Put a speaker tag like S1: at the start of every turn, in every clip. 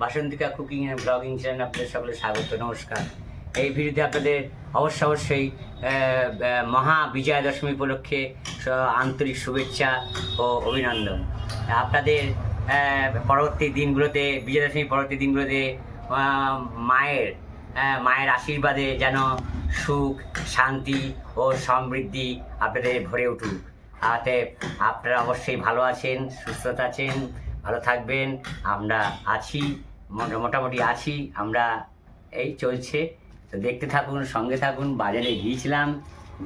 S1: Basantika cooking and blogging channel আপনাদের সকলে স্বাগত, নমস্কার। এই ভিডিওতে আপনাদের অবশ্য অবশ্যই মহা বিজয়া দশমী উপলক্ষে আন্তরিক শুভেচ্ছা ও অভিনন্দন। আপনাদের পরবর্তী দিনগুলোতে বিজয়া দশমীর পরবর্তী দিনগুলোতে মায়ের মায়ের আশীর্বাদে যেন সুখ, শান্তি ও সমৃদ্ধি আপনাদের ভরে উঠুক। তাতে আপনারা অবশ্যই ভালো আছেন সুস্থতা আছেন, ভালো থাকবেন। আমরা আছি। মোটামুটি আছি, আমরা এই চলছে। তো দেখতে থাকুন, সঙ্গে থাকুন, বাজারে গিয়েছিলাম।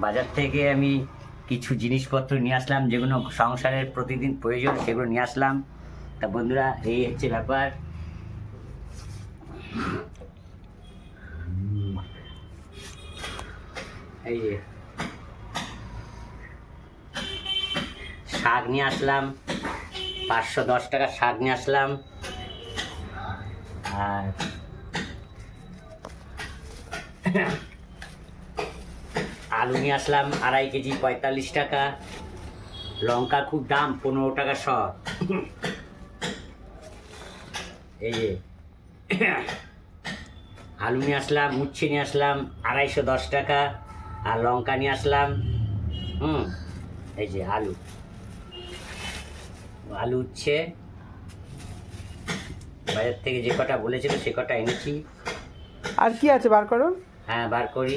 S1: বাজার থেকে আমি কিছু জিনিসপত্র নিয়ে আসলাম, যেগুলো সংসারের প্রতিদিন প্রয়োজন, সেগুলো নিয়ে আসলাম। তা বন্ধুরা, এই হচ্ছে ব্যাপার। এই যে, শাক নিয়ে আসলাম, পাঁচশো দশ টাকা শাক নিয়ে আসলাম। আর আলু নিয়ে আসলাম আড়াই কেজি পঁয়তাল্লিশ টাকা। লঙ্কার খুব দাম, পনেরো টাকা শ। এই যে। আলু নিয়ে আসলাম উচ্ছে নিয়ে আসলাম, আড়াইশো দশ টাকা। আর লঙ্কা নিয়ে আসলাম, হুম, এই যে আলু। আলু উচ্ছে। বাজার থেকে যে কটা বলেছিল সে কটা এনেছি।
S2: আর কি আছে? বার করো।
S1: হ্যাঁ বার করি।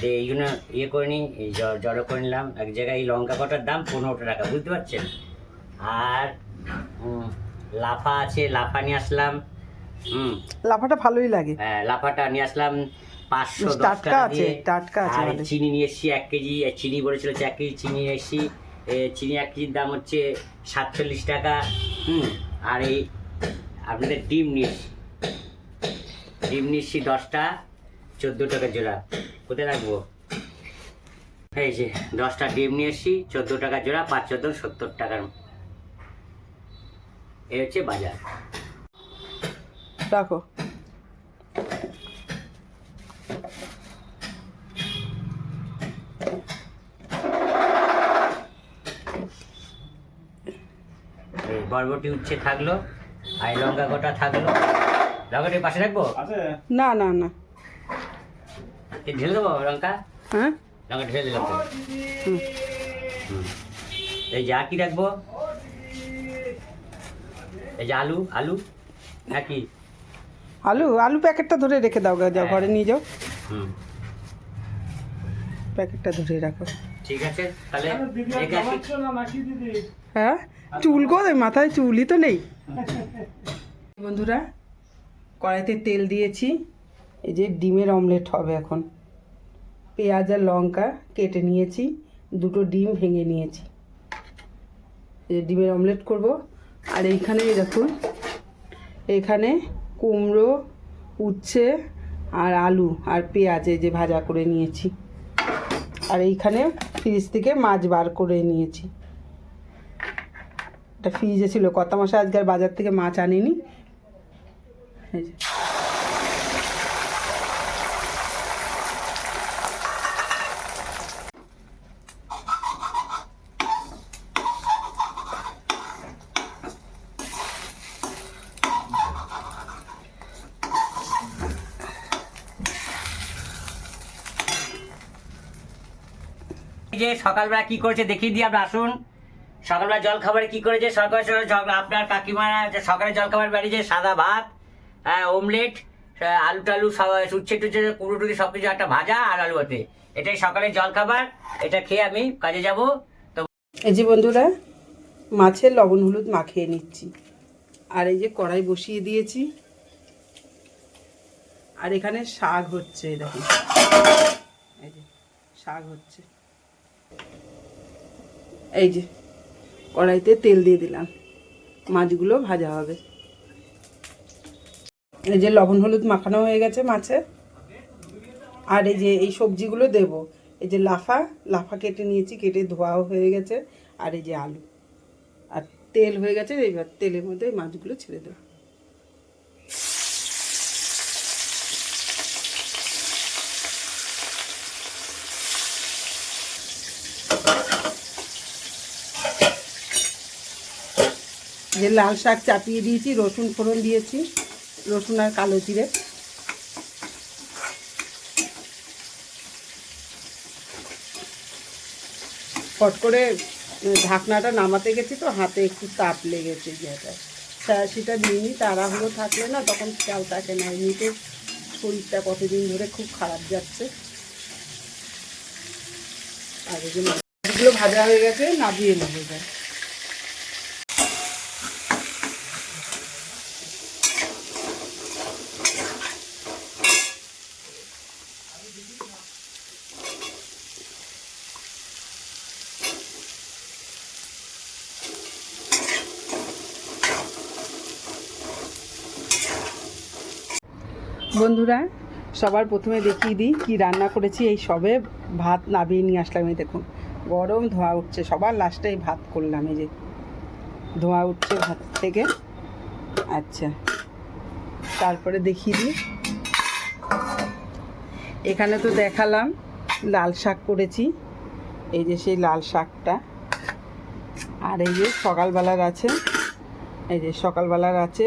S1: দিয়ে এইগুলো ইয়ে করে নিই এই জড়ো করে নিলাম। এক জায়গায় এই লঙ্কা কটার দাম পনেরো টাকা বুঝতে পারছেন? আর লাফা আছে লাফা নিয়ে আসলাম হুম।
S2: লাফাটা ভালোই লাগে।
S1: হ্যাঁ, লাফাটা নিয়ে আসলাম পাঁচশো দশ
S2: টাটকা
S1: টাকা
S2: আছে, টাটকা আছে
S1: আর চিনি নিয়ে এসেছি এক কেজি চিনি বলেছিল এক কেজি চিনি নিয়ে এসেছি। চিনি এক কেজির দাম হচ্ছে সাতচল্লিশ টাকা হুম। আর এই আপনাদের ডিম এসেছি ডিম এসেছি দশটা চোদ্দ টাকা জোড়া। কোথায় রাখব? এই যে দশটা ডিম নিয়ে এসেছি চোদ্দ টাকা জোড়া পাঁচ চোদ্দ সত্তর টাকার। এই হচ্ছে বাজার।
S2: রাখো।
S1: এই বরবটি উচ্ছে থাকল। আর এই লঙ্কা গোটা থাকল। লঙ্কাটির পাশে রাখব?
S2: না না না।
S1: এই ঢেলে দেবো লঙ্কা?
S2: হ্যাঁ?
S1: লঙ্কা ঢেলে দিলাম তো।
S2: হুম।
S1: হুম। এই যে কি রাখব? এই যে আলু আলু নাকি
S2: আলু আলু প্যাকেটটা ধরে রেখে দাও যাও ঘরে নিয়ে যাও।
S1: হুম।
S2: প্যাকেটটা ধরে রাখো।
S1: ঠিক আছে? তাহলে রেখে আসি
S2: হ্যাঁ? চুল কোথায় মাথায় চুলই তো নেই। বন্ধুরা কড়াইতে তেল দিয়েছি। এই যে ডিমের অমলেট হবে এখন। পেঁয়াজ আর লঙ্কা কেটে নিয়েছি। দুটো ডিম ভেঙে নিয়েছি। এই ডিমের অমলেট করব। আর এইখানে দেখুন এখানে কুমড়ো উচ্ছে আর আলু আর পেঁয়াজ এই যে ভাজা করে নিয়েছি। আর এইখানে ফ্রিজ থেকে মাছ বার করে নিয়েছি। এটা ফ্রিজে ছিল। কত মাসে আজকে বাজার থেকে মাছ আনিনি? এই। যে
S1: সকালবেলা কি করেছে দেখিয়ে দিই আপনি আসুন। সকালবেলা জল খাবারে কি করেছে? সকাল সকাল আপনার কাকিমারা যে সকালে জল খাবার বেরিয়েছে সাদা ভাত হ্যাঁ, অমলেট আলু টালু উচ্ছে টুচ্ছে কুড়ো টুড়ি সব কিছু একটা ভাজা আর আলু ভাতে এটাই সকালে জল খাবার এটা খেয়ে আমি কাজে যাব। তো
S2: এই যে বন্ধুরা মাছের লবণ হলুদ মাখিয়ে নিচ্ছি। আর এই যে কড়াই বসিয়ে দিয়েছি। আর এখানে শাক হচ্ছে দেখুন। এই যে শাক হচ্ছে। এই যে, কড়াইতে তেল দিয়ে দিলাম। মাছগুলো ভাজা হবে। এই যে লবণ হলুদ মাখানো হয়ে গেছে মাছে। আর এই যে এই সবজিগুলো দেব। এই যে লাফা লাফা কেটে নিয়েছি, কেটে ধোয়াও হয়ে গেছে। আর এই যে আলু। আর তেল হয়ে গেছে, এইবার তেলের মধ্যে মাছগুলো ছেড়ে দেবো। যে লাল শাক চাপিয়ে দিয়েছি, রসুন ফোড়ন দিয়েছি, রসুন আর কালো জিরে। ফট করে ঢাকনাটা নামাতে গেছি তো, হাতে একটু তাপ লেগেছে যেটা। সেটা দিইনি তাড়াহুড়ো থাকলে না তখন খেয়াল থাকে না। এমনিতে শরীরটা কতদিন ধরে খুব খারাপ যাচ্ছে। আর এগুলো ভাজা হয়ে গেছে, নাবিয়ে নেব যায় বন্ধুরা, সবার প্রথমে দেখিয়ে দিই কি রান্না করেছি। এই সবে ভাত নাবিয়ে নিয়ে আসলাম, এই দেখুন। গরম ধোঁয়া উঠছে, সবার লাস্টে এই ভাত করলাম, এই যে। ধোঁয়া উঠছে ভাত থেকে। আচ্ছা তারপরে দেখিয়ে দিই। এখানে তো দেখালাম, লাল শাক করেছি। এই যে সেই লাল শাকটা। আর এই যে সকালবেলার আছে, এই যে সকালবেলার আছে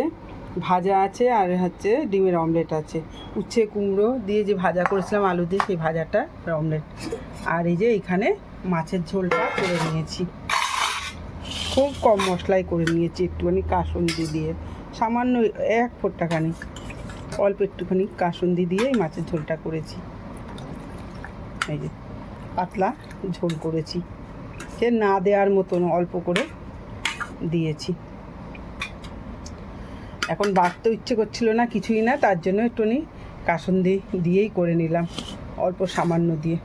S2: ভাজা আছে আর হচ্ছে ডিমের অমলেট আছে। উচ্ছে, কুমড়ো দিয়ে যে ভাজা করেছিলাম আলু দিয়ে সেই ভাজাটা অমলেট। আর এই যে এখানে মাছের ঝোলটা করে নিয়েছি। খুব কম মশলায় করে নিয়েছি, একটুখানি কাসুন্দি দিয়ে। সামান্য এক ফোটাখানি, অল্প একটুখানি কাসুন্দি দিয়ে এই মাছের ঝোলটা করেছি। এই যে পাতলা ঝোল করেছি। সে না দেওয়ার মতন অল্প করে দিয়েছি। এখন বাড়তে ইচ্ছে করছিল না, কিছুই না, তার জন্য একটুখানি কাসুন্দি দিয়েই করে নিলাম, অল্প সামান্য দিয়ে।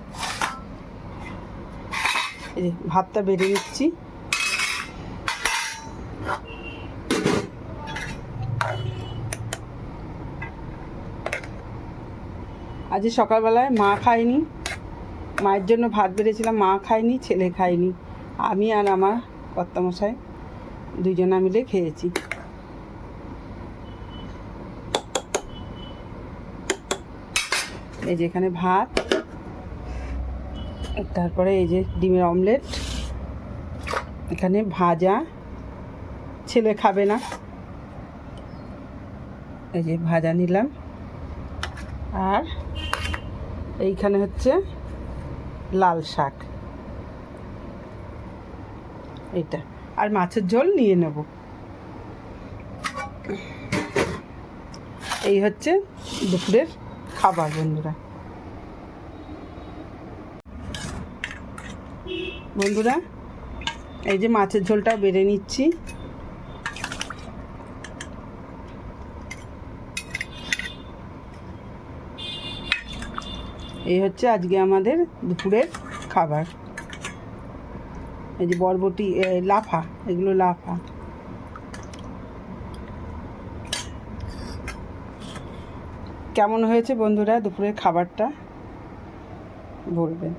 S2: এই যে ভাতটা বেড়ে নিচ্ছি। আজ সকালবেলায় মা খায়নি, মায়ের জন্য ভাত বেড়েছিলাম, মা খায়নি, ছেলে খায়নি, আমি আর আমার কর্তামশাই দুজনা মিলে খেয়েছি। এই যে এখানে ভাত, তারপরে এই যে ডিমের অমলেট, এখানে ভাজা, ছেলে খাবে না। এই যে ভাজা নিলাম। আর এইখানে হচ্ছে লাল শাক। এটা আর মাছের ঝোল নিয়ে নেব। এই হচ্ছে দুপুরের খাবার বন্ধুরা। বন্ধুরা, এই যে মাছের ঝোলটা বেড়ে নিচ্ছি। এই হচ্ছে আজকে আমাদের দুপুরের খাবার। এই যে বরবটি লাফা, এগুলো লাফা। কেমন হয়েছে বন্ধুরা দুপুরের খাবারটা বলবেন?